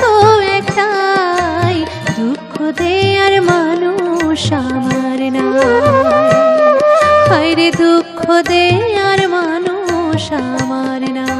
তো একটাই দুঃখ দেয়ার মানুষ আমার না হায় রে দুঃখ মানুষ আমার না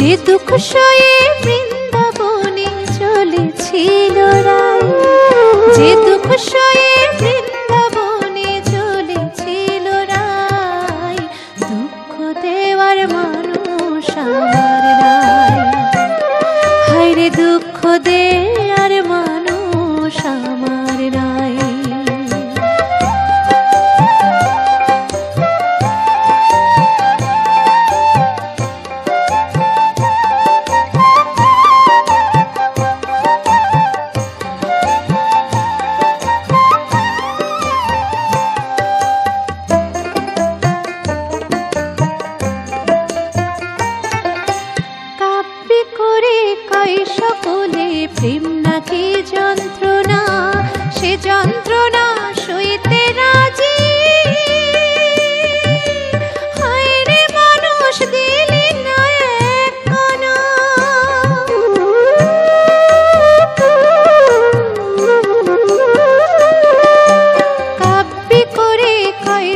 যে দুঃখ সয়ে বৃন্দাবনে চলেছিল রায় যে দুঃখ সয়ে করে কয় সকলে? প্রেম নাকি যন্ত্রণা? সে যন্ত্রণা সইতে রাজি? কাব্যি করে কয়